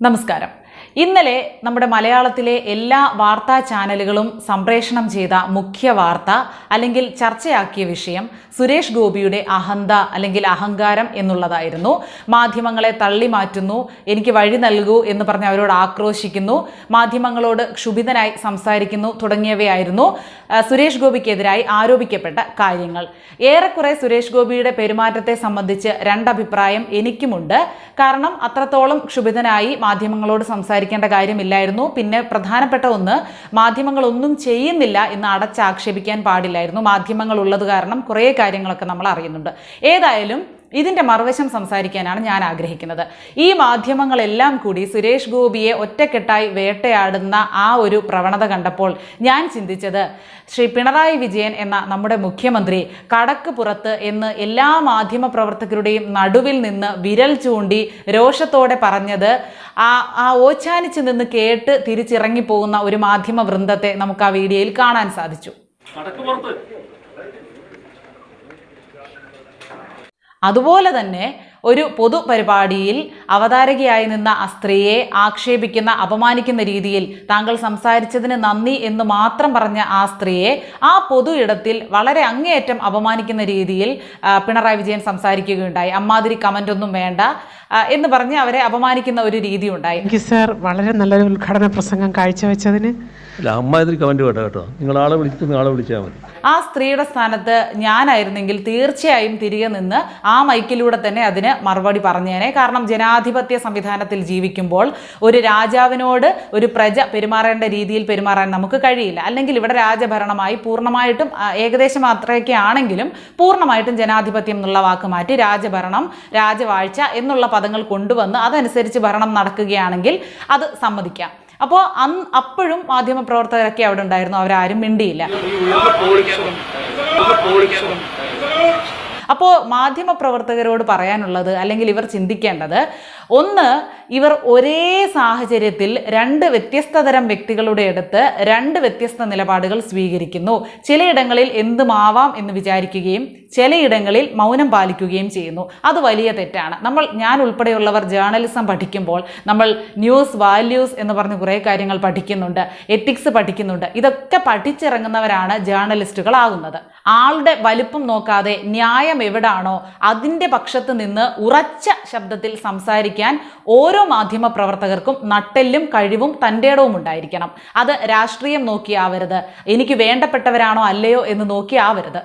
നമസ്കാരം ഇന്നലെ നമ്മുടെ മലയാളത്തിലെ എല്ലാ വാർത്താ ചാനലുകളും സംപ്രേഷണം ചെയ്ത മുഖ്യ വാർത്ത അല്ലെങ്കിൽ ചർച്ചയാക്കിയ വിഷയം സുരേഷ് ഗോപിയുടെ അഹന്ത അല്ലെങ്കിൽ അഹങ്കാരം എന്നുള്ളതായിരുന്നു. മാധ്യമങ്ങളെ തള്ളി മാറ്റുന്നു എനിക്ക് വഴി നൽകൂ എന്ന് പറഞ്ഞ് അവരോട് ആക്രോശിക്കുന്നു മാധ്യമങ്ങളോട് ക്ഷുഭിതനായി സംസാരിക്കുന്നു തുടങ്ങിയവയായിരുന്നു സുരേഷ് ഗോപിക്കെതിരായി ആരോപിക്കപ്പെട്ട കാര്യങ്ങൾ. ഏറെക്കുറെ സുരേഷ് ഗോപിയുടെ പെരുമാറ്റത്തെ സംബന്ധിച്ച് രണ്ടഭിപ്രായം എനിക്കുമുണ്ട്. കാരണം അത്രത്തോളം ക്ഷുഭിതനായി മാധ്യമങ്ങളോട് സംസാരിക്കേണ്ട കാര്യമില്ലായിരുന്നു. പിന്നെ പ്രധാനപ്പെട്ട ഒന്ന് മാധ്യമങ്ങളൊന്നും ചെയ്യുന്നില്ല എന്ന് അടച്ചാക്ഷേപിക്കാൻ പാടില്ലായിരുന്നു. മാധ്യമങ്ങൾ ഉള്ളത് കാരണം കുറേ കാര്യങ്ങളൊക്കെ നമ്മൾ അറിയുന്നുണ്ട്. ഏതായാലും ഇതിന്റെ മറുവശം സംസാരിക്കാനാണ് ഞാൻ ആഗ്രഹിക്കുന്നത്. ഈ മാധ്യമങ്ങളെല്ലാം കൂടി സുരേഷ് ഗോപിയെ ഒറ്റക്കെട്ടായി വേട്ടയാടുന്ന ആ ഒരു പ്രവണത കണ്ടപ്പോൾ ഞാൻ ചിന്തിച്ചത് ശ്രീ പിണറായി വിജയൻ എന്ന നമ്മുടെ മുഖ്യമന്ത്രി കടക്ക് പുറത്ത് എന്ന് എല്ലാ മാധ്യമ പ്രവർത്തകരുടെയും നടുവിൽ നിന്ന് വിരൽ ചൂണ്ടി രോഷത്തോടെ പറഞ്ഞത് ആ ആ ഓച്ചാനിച്ച് നിന്ന് കേട്ട് തിരിച്ചിറങ്ങി പോകുന്ന ഒരു മാധ്യമ വൃന്ദത്തെ നമുക്ക് ആ വീഡിയോയിൽ കാണാൻ സാധിച്ചു. അതുപോലെ തന്നെ ഒരു പൊതുപരിപാടിയിൽ അവതാരകയായി നിന്ന ആ സ്ത്രീയെ ആക്ഷേപിക്കുന്ന അപമാനിക്കുന്ന രീതിയിൽ താങ്കൾ സംസാരിച്ചതിന് നന്ദി എന്ന് മാത്രം പറഞ്ഞ ആ സ്ത്രീയെ ആ പൊതു ഇടത്തിൽ വളരെ അങ്ങേയറ്റം അപമാനിക്കുന്ന രീതിയിൽ പിണറായി വിജയൻ സംസാരിക്കുകയുണ്ടായി. അമ്മാതിരി കമന്റ് ഒന്നും വേണ്ട എന്ന് പറഞ്ഞ് അവരെ അപമാനിക്കുന്ന ഒരു രീതി ഉണ്ടായി സാർ. വളരെ നല്ലൊരു ഉദ്ഘാടന പ്രസംഗം കാഴ്ചവെച്ചതിന്. അമ്മാതിരി കമന്റ് കേട്ടോ കേട്ടോ. നിങ്ങൾ ആളെ വിളിച്ചിട്ട് ആളെ വിളിച്ചാൽ മതി. ആ സ്ത്രീയുടെ സ്ഥാനത്ത് ഞാനായിരുന്നെങ്കിൽ തീർച്ചയായും തിരികെ നിന്ന് ആ മൈക്കിലൂടെ തന്നെ അതിന് മറുപടി പറഞ്ഞേനെ. കാരണം ജനാധിപത്യ സംവിധാനത്തിൽ ജീവിക്കുമ്പോൾ ഒരു രാജാവിനോട് ഒരു പ്രജ പെരുമാറേണ്ട രീതിയിൽ പെരുമാറാൻ നമുക്ക് കഴിയില്ല. അല്ലെങ്കിൽ ഇവിടെ രാജഭരണമായി പൂർണമായിട്ടും ഏകദേശം അത്രയൊക്കെ ആണെങ്കിലും പൂർണമായിട്ടും ജനാധിപത്യം എന്നുള്ള വാക്ക് മാറ്റി രാജഭരണം രാജവാഴ്ച എന്നുള്ള പദങ്ങൾ കൊണ്ടുവന്ന് അതനുസരിച്ച് ഭരണം നടക്കുകയാണെങ്കിൽ അത് സമ്മതിക്കാം. അപ്പോൾ അന്ന് അപ്പോഴും മാധ്യമപ്രവർത്തകരൊക്കെ അവിടെ ഉണ്ടായിരുന്നു. അവരാരും മിണ്ടിയില്ല. അപ്പോൾ മാധ്യമപ്രവർത്തകരോട് പറയാനുള്ളത് അല്ലെങ്കിൽ ഇവർ ചിന്തിക്കേണ്ടത് ഒന്ന് ഇവർ ഒരേ സാഹചര്യത്തിൽ രണ്ട് വ്യത്യസ്ത തരം വ്യക്തികളുടെ അടുത്ത് രണ്ട് വ്യത്യസ്ത നിലപാടുകൾ സ്വീകരിക്കുന്നു. ചിലയിടങ്ങളിൽ എന്തുമാവാം എന്ന് വിചാരിക്കുകയും ചിലയിടങ്ങളിൽ മൗനം പാലിക്കുകയും ചെയ്യുന്നു. അത് വലിയ തെറ്റാണ്. നമ്മൾ ഞാൻ ഉൾപ്പെടെയുള്ളവർ ജേർണലിസം പഠിക്കുമ്പോൾ നമ്മൾ ന്യൂസ് വാല്യൂസ് എന്ന് പറഞ്ഞ് കുറേ കാര്യങ്ങൾ പഠിക്കുന്നുണ്ട്. എത്തിക്സ് പഠിക്കുന്നുണ്ട്. ഇതൊക്കെ പഠിച്ചിറങ്ങുന്നവരാണ് ജേർണലിസ്റ്റുകളാകുന്നത് ആളുടെ വലിപ്പം നോക്കാതെ ന്യായം എവിടാണോ അതിന്റെ പക്ഷത്ത് നിന്ന് ഉറച്ച ശബ്ദത്തിൽ സംസാരിക്കാൻ ഓരോ മാധ്യമ പ്രവർത്തകർക്കും നട്ടെല്ലും കഴിവും തന്റെടവും ഉണ്ടായിരിക്കണം. അത് രാഷ്ട്രീയം നോക്കിയാവരുത്. എനിക്ക് വേണ്ടപ്പെട്ടവരാണോ അല്ലയോ എന്ന് നോക്കിയാവരുത്.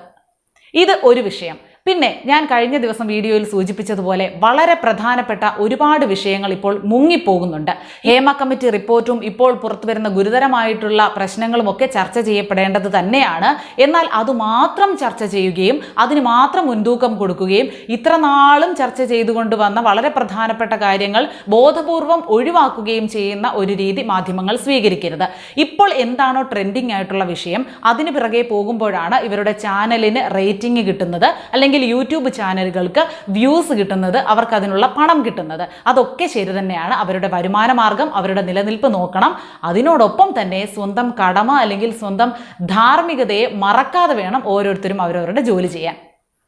ഇത് ഒരു വിഷയം. പിന്നെ ഞാൻ കഴിഞ്ഞ ദിവസം വീഡിയോയിൽ സൂചിപ്പിച്ചതുപോലെ വളരെ പ്രധാനപ്പെട്ട ഒരുപാട് വിഷയങ്ങൾ ഇപ്പോൾ മുങ്ങിപ്പോകുന്നുണ്ട്. ഹേമ കമ്മിറ്റി റിപ്പോർട്ടും ഇപ്പോൾ പുറത്തുവരുന്ന ഗുരുതരമായിട്ടുള്ള പ്രശ്നങ്ങളും ഒക്കെ ചർച്ച ചെയ്യപ്പെടേണ്ടത് തന്നെയാണ്. എന്നാൽ അത് മാത്രം ചർച്ച ചെയ്യുകയും അതിന് മാത്രം മുൻതൂക്കം കൊടുക്കുകയും ഇത്ര നാളും ചർച്ച ചെയ്തുകൊണ്ട് വന്ന വളരെ പ്രധാനപ്പെട്ട കാര്യങ്ങൾ ബോധപൂർവം ഒഴിവാക്കുകയും ചെയ്യുന്ന ഒരു രീതി മാധ്യമങ്ങൾ സ്വീകരിക്കരുത്. ഇപ്പോൾ എന്താണോ ട്രെൻഡിങ് ആയിട്ടുള്ള വിഷയം അതിന് പിറകെ പോകുമ്പോഴാണ് ഇവരുടെ ചാനലിന് റേറ്റിംഗ് കിട്ടുന്നത്. അല്ലെങ്കിൽ യൂട്യൂബ് ചാനലുകൾക്ക് വ്യൂസ് കിട്ടുന്നത് അവർക്ക് അതിനുള്ള പണം കിട്ടുന്നത്. അതൊക്കെ ശരി തന്നെയാണ്. അവരുടെ വരുമാന മാർഗം അവരുടെ നിലനിൽപ്പ് നോക്കണം. അതിനോടൊപ്പം തന്നെ സ്വന്തം കടമ അല്ലെങ്കിൽ സ്വന്തം ധാർമ്മികതയെ മറക്കാതെ വേണം ഓരോരുത്തരും അവരവരുടെ ജോലി ചെയ്യാൻ.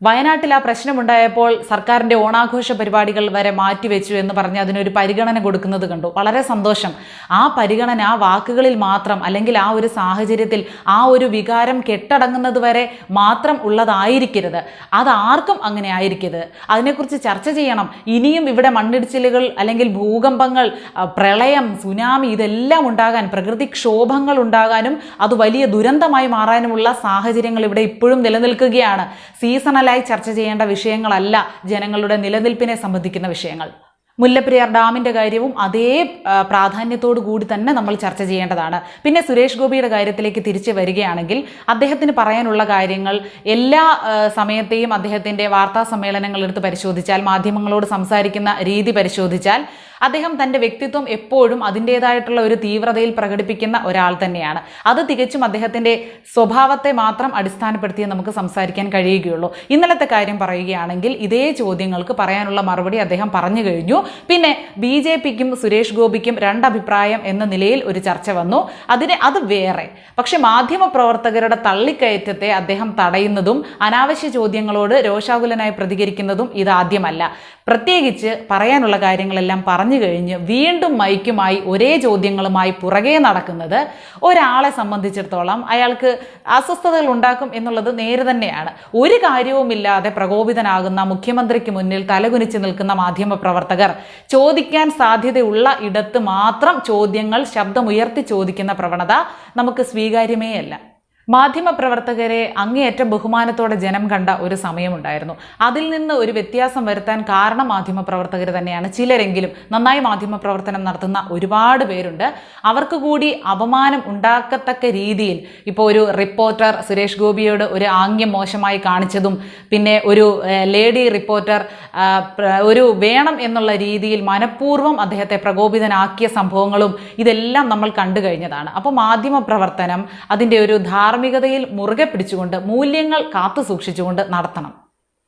വയനാട്ടിൽ ആ പ്രശ്നമുണ്ടായപ്പോൾ സർക്കാരിന്റെ ഓണാഘോഷ പരിപാടികൾ വരെ മാറ്റിവെച്ചു എന്ന് പറഞ്ഞ് അതിനൊരു പരിഗണന കൊടുക്കുന്നത് കണ്ടു. വളരെ സന്തോഷം. ആ പരിഗണന ആ വാക്കുകളിൽ മാത്രം അല്ലെങ്കിൽ ആ ഒരു സാഹചര്യത്തിൽ ആ ഒരു വികാരം കെട്ടടങ്ങുന്നത് വരെ മാത്രം ഉള്ളതായിരിക്കരുത്. അത് ആർക്കും അങ്ങനെ ആയിരിക്കരുത്. അതിനെക്കുറിച്ച് ചർച്ച ചെയ്യണം. ഇനിയും ഇവിടെ മണ്ണിടിച്ചിലുകൾ അല്ലെങ്കിൽ ഭൂകമ്പങ്ങൾ പ്രളയം സുനാമി ഇതെല്ലാം ഉണ്ടാകാൻ പ്രകൃതിക്ഷോഭങ്ങൾ ഉണ്ടാകാനും അത് വലിയ ദുരന്തമായി മാറാനുമുള്ള സാഹചര്യങ്ങൾ ഇവിടെ ഇപ്പോഴും നിലനിൽക്കുകയാണ്. ചർച്ച ചെയ്യേണ്ട വിഷയങ്ങളല്ല ജനങ്ങളുടെ നിലനിൽപ്പിനെ സംബന്ധിക്കുന്ന വിഷയങ്ങൾ. മുല്ലപ്പെരിയാർ ഡാമിന്റെ കാര്യവും അതേ പ്രാധാന്യത്തോടു കൂടി തന്നെ നമ്മൾ ചർച്ച ചെയ്യേണ്ടതാണ്. പിന്നെ സുരേഷ് ഗോപിയുടെ കാര്യത്തിലേക്ക് തിരിച്ചു വരികയാണെങ്കിൽ അദ്ദേഹത്തിന് പറയാനുള്ള കാര്യങ്ങൾ എല്ലാ സമയത്തെയും അദ്ദേഹത്തിന്റെ വാർത്താ സമ്മേളനങ്ങൾ എടുത്ത് പരിശോധിച്ചാൽ മാധ്യമങ്ങളോട് സംസാരിക്കുന്ന രീതി പരിശോധിച്ചാൽ അദ്ദേഹം തന്റെ വ്യക്തിത്വം എപ്പോഴും അതിന്റേതായിട്ടുള്ള ഒരു തീവ്രതയിൽ പ്രകടിപ്പിക്കുന്ന ഒരാൾ തന്നെയാണ്. അത് തികച്ചും അദ്ദേഹത്തിന്റെ സ്വഭാവത്തെ മാത്രം അടിസ്ഥാനപ്പെടുത്തി നമുക്ക് സംസാരിക്കാൻ കഴിയുകയുള്ളൂ. ഇന്നലത്തെ കാര്യം പറയുകയാണെങ്കിൽ ഇതേ ചോദ്യങ്ങൾക്ക് പറയാനുള്ള മറുപടി അദ്ദേഹം പറഞ്ഞു കഴിഞ്ഞു. പിന്നെ ബി ജെ പിക്കും സുരേഷ് ഗോപിക്കും രണ്ടഭിപ്രായം എന്ന നിലയിൽ ഒരു ചർച്ച വന്നു. അതിന് അത് വേറെ. പക്ഷെ മാധ്യമ പ്രവർത്തകരുടെ തള്ളിക്കയറ്റത്തെ അദ്ദേഹം തടയുന്നതും അനാവശ്യ ചോദ്യങ്ങളോട് രോഷാകുലനായി പ്രതികരിക്കുന്നതും ഇതാദ്യമല്ല. പ്രത്യേകിച്ച് പറയാനുള്ള കാര്യങ്ങളെല്ലാം പറഞ്ഞു കഴിഞ്ഞ് വീണ്ടും മൈക്കുമായി ഒരേ ചോദ്യങ്ങളുമായി പുറകെ നടക്കുന്നത് ഒരാളെ സംബന്ധിച്ചിടത്തോളം അയാൾക്ക് അസ്വസ്ഥതകൾ ഉണ്ടാക്കും എന്നുള്ളത് നേരെ തന്നെയാണ്. ഒരു കാര്യവുമില്ലാതെ പ്രകോപിതനാകുന്ന മുഖ്യമന്ത്രിക്ക് മുന്നിൽ തലകുനിച്ച് നിൽക്കുന്ന മാധ്യമ പ്രവർത്തകർ ചോദിക്കാൻ സാധ്യതയുള്ള ഇടത്ത് മാത്രം ചോദ്യങ്ങൾ ശബ്ദമുയർത്തി ചോദിക്കുന്ന പ്രവണത നമുക്ക് സ്വീകാര്യമേ അല്ല മാധ്യമപ്രവർത്തകരെ അങ്ങേയറ്റം ബഹുമാനത്തോടെ ജനം കണ്ട ഒരു സമയമുണ്ടായിരുന്നു. അതിൽ നിന്ന് ഒരു വ്യത്യാസം വരുത്താൻ കാരണം മാധ്യമപ്രവർത്തകർ തന്നെയാണ്. ചിലരെങ്കിലും നന്നായി മാധ്യമപ്രവർത്തനം നടത്തുന്ന ഒരുപാട് പേരുണ്ട്. അവർക്ക് കൂടി അപമാനം ഉണ്ടാക്കത്തക്ക രീതിയിൽ ഇപ്പോൾ ഒരു റിപ്പോർട്ടർ സുരേഷ് ഗോപിയോട് ഒരു ആംഗ്യം മോശമായി കാണിച്ചതും പിന്നെ ഒരു ലേഡി റിപ്പോർട്ടർ ഒരു വേണം എന്നുള്ള രീതിയിൽ മനഃപൂർവം അദ്ദേഹത്തെ പ്രകോപിതനാക്കിയ സംഭവങ്ങളും ഇതെല്ലാം നമ്മൾ കണ്ടു കഴിഞ്ഞതാണ്. അപ്പോൾ മാധ്യമപ്രവർത്തനം അതിന്റെ ഒരു ധാർമ്മികതയിൽ മുറുകെ പിടിച്ചുകൊണ്ട് മൂല്യങ്ങൾ കാത്തു സൂക്ഷിച്ചുകൊണ്ട് നടത്തണം.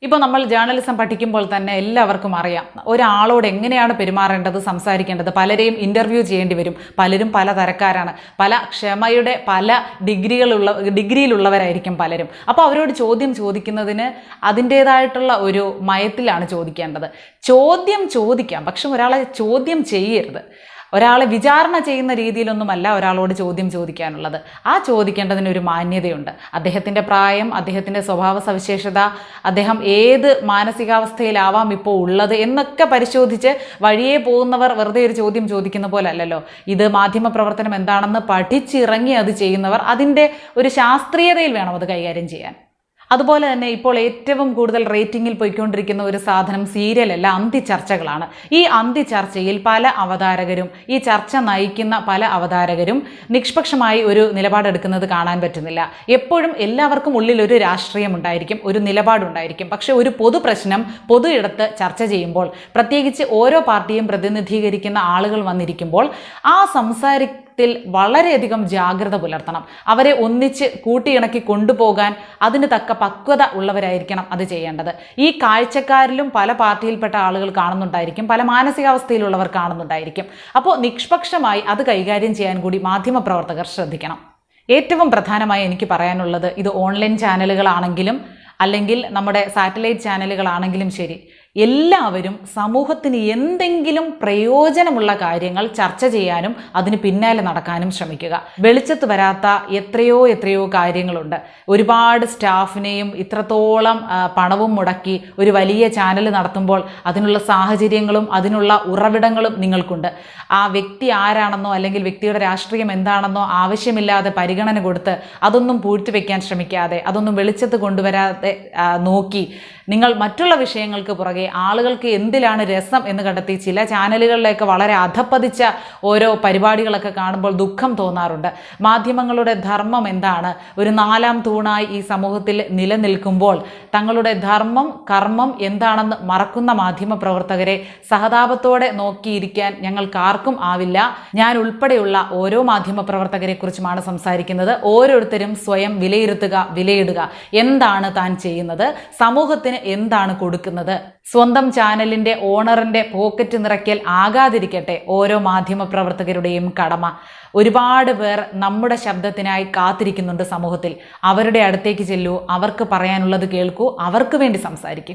ഇപ്പോൾ നമ്മൾ ജേർണലിസം പഠിക്കുമ്പോൾ തന്നെ എല്ലാവർക്കും അറിയാം. ഒരാളോട് എങ്ങനെയാണ് പെരുമാറേണ്ടത് സംസാരിക്കേണ്ടത്? പലരെയും ഇന്റർവ്യൂ ചെയ്യേണ്ടി വരും. പലരും പല തരക്കാരാണ്. പല ക്ഷമയുടെ പല ഡിഗ്രികളുള്ള ഡിഗ്രിയിലുള്ളവരായിരിക്കും പലരും. അപ്പോൾ അവരോട് ചോദ്യം ചോദിക്കുന്നതിന് അതിന്റേതായിട്ടുള്ള ഒരു മയത്തിലാണ് ചോദിക്കേണ്ടത്. ചോദ്യം ചോദിക്കാം. പക്ഷെ ഒരാളെ ചോദ്യം ചെയ്യരുത്. ഒരാളെ വിചാരണ ചെയ്യുന്ന രീതിയിലൊന്നുമല്ല ഒരാളോട് ചോദ്യം ചോദിക്കാനുള്ളത്. ആ ചോദിക്കേണ്ടതിന് ഒരു മാന്യതയുണ്ട്. അദ്ദേഹത്തിന്റെ പ്രായം അദ്ദേഹത്തിന്റെ സ്വഭാവ സവിശേഷത അദ്ദേഹം ഏത് മാനസികാവസ്ഥയിലാവാം ഇപ്പോൾ ഉള്ളത് എന്നൊക്കെ പരിശോധിച്ച് വഴിയെ പോകുന്നവർ വെറുതെ ഒരു ചോദ്യം ചോദിക്കുന്ന പോലെ അല്ലല്ലോ ഇത് മാധ്യമ പ്രവർത്തനം എന്താണെന്ന് പഠിച്ചിറങ്ങി അത് ചെയ്യുന്നവർ അതിന്റെ ഒരു ശാസ്ത്രീയതയിൽ വേണം അത് കൈകാര്യം ചെയ്യാൻ. അതുപോലെ തന്നെ ഇപ്പോൾ ഏറ്റവും കൂടുതൽ റേറ്റിംഗിൽ പോയിക്കൊണ്ടിരിക്കുന്ന ഒരു സാധനം സീരിയലല്ല അന്തിചർച്ചകളാണ്. ഈ അന്തിചർച്ചയിൽ പല അവതാരകരും ഈ ചർച്ച നയിക്കുന്ന പല അവതാരകരും നിഷ്പക്ഷമായി ഒരു നിലപാടെടുക്കുന്നത് കാണാൻ പറ്റുന്നില്ല. എപ്പോഴും എല്ലാവർക്കും ഉള്ളിൽ ഒരു രാഷ്ട്രീയം ഉണ്ടായിരിക്കും ഒരു നിലപാടുണ്ടായിരിക്കും. പക്ഷെ ഒരു പൊതു പ്രശ്നം പൊതു ഇടത്ത് ചർച്ച ചെയ്യുമ്പോൾ പ്രത്യേകിച്ച് ഓരോ പാർട്ടിയും പ്രതിനിധീകരിക്കുന്ന ആളുകൾ വന്നിരിക്കുമ്പോൾ ആ സംസാരി ത്തിൽ വളരെയധികം ജാഗ്രത പുലർത്തണം. അവരെ ഒന്നിച്ച് കൂട്ടിയിണക്കി കൊണ്ടുപോകാൻ അതിന് തക്ക പക്വത ഉള്ളവരായിരിക്കണം അത് ചെയ്യേണ്ടത്. ഈ കാഴ്ചക്കാരിലും പല പാർട്ടിയിൽപ്പെട്ട ആളുകൾ കാണുന്നുണ്ടായിരിക്കും പല മാനസികാവസ്ഥയിലുള്ളവർ കാണുന്നുണ്ടായിരിക്കും. അപ്പോൾ നിഷ്പക്ഷമായി അത് കൈകാര്യം ചെയ്യാൻ കൂടി മാധ്യമപ്രവർത്തകർ ശ്രദ്ധിക്കണം. ഏറ്റവും പ്രധാനമായി എനിക്ക് പറയാനുള്ളത് ഇത് ഓൺലൈൻ ചാനലുകളാണെങ്കിലും അല്ലെങ്കിൽ നമ്മുടെ സാറ്റലൈറ്റ് ചാനലുകളാണെങ്കിലും ശരി. എല്ലാവരും സമൂഹത്തിന് എന്തെങ്കിലും പ്രയോജനമുള്ള കാര്യങ്ങൾ ചർച്ച ചെയ്യാനും അതിന് പിന്നാലെ നടക്കാനും ശ്രമിക്കുക. വെളിച്ചത്ത് വരാത്ത എത്രയോ എത്രയോ കാര്യങ്ങളുണ്ട്. ഒരുപാട് സ്റ്റാഫിനെയും ഇത്രത്തോളം പണവും മുടക്കി ഒരു വലിയ ചാനൽ നടത്തുമ്പോൾ അതിനുള്ള സാഹചര്യങ്ങളും അതിനുള്ള ഉറവിടങ്ങളും നിങ്ങൾക്കുണ്ട്. ആ വ്യക്തി ആരാണെന്നോ അല്ലെങ്കിൽ വ്യക്തിയുടെ രാഷ്ട്രീയം എന്താണെന്നോ ആവശ്യമില്ലാതെ പരിഗണന കൊടുത്ത് അതൊന്നും പൂഴ്ത്തിവെക്കാൻ ശ്രമിക്കാതെ അതൊന്നും വെളിച്ചത്ത് കൊണ്ടുവരാതെ നോക്കി നിങ്ങൾ മറ്റുള്ള വിഷയങ്ങൾക്ക് പുറകെ ആളുകൾക്ക് എന്തിലാണ് രസം എന്ന് കണ്ടെത്തി ചില ചാനലുകളിലേക്ക് വളരെ അധപ്പതിച്ച ഓരോ പരിപാടികളൊക്കെ കാണുമ്പോൾ ദുഃഖം തോന്നാറുണ്ട്. മാധ്യമങ്ങളുടെ ധർമ്മം എന്താണ്? ഒരു നാലാം തൂണായി ഈ സമൂഹത്തിൽ നിലനിൽക്കുമ്പോൾ തങ്ങളുടെ ധർമ്മം കർമ്മം എന്താണെന്ന് മറക്കുന്ന മാധ്യമ പ്രവർത്തകരെ സഹതാപത്തോടെ നോക്കിയിരിക്കാൻ ഞങ്ങൾക്ക് ആർക്കും ആവില്ല. ഞാൻ ഉൾപ്പെടെയുള്ള ഓരോ മാധ്യമ പ്രവർത്തകരെ കുറിച്ചുമാണ് സംസാരിക്കുന്നത്. ഓരോരുത്തരും സ്വയം വിലയിരുത്തുക വിലയിടുക. എന്താണ് താൻ ചെയ്യുന്നത്? സമൂഹത്തിന് എന്താണ് കൊടുക്കുന്നത്? സ്വന്തം ചാനലിന്റെ ഓണറിന്റെ പോക്കറ്റ് നിറയ്ക്കൽ ആകാതിരിക്കട്ടെ ഓരോ മാധ്യമ പ്രവർത്തകരുടെയും കടമ. ഒരുപാട് പേർ നമ്മുടെ ശബ്ദത്തിനായി കാത്തിരിക്കുന്നുണ്ട് സമൂഹത്തിൽ. അവരുടെ അടുത്തേക്ക് ചെല്ലൂ അവർക്ക് പറയാനുള്ളത് കേൾക്കൂ അവർക്ക് വേണ്ടി സംസാരിക്കൂ.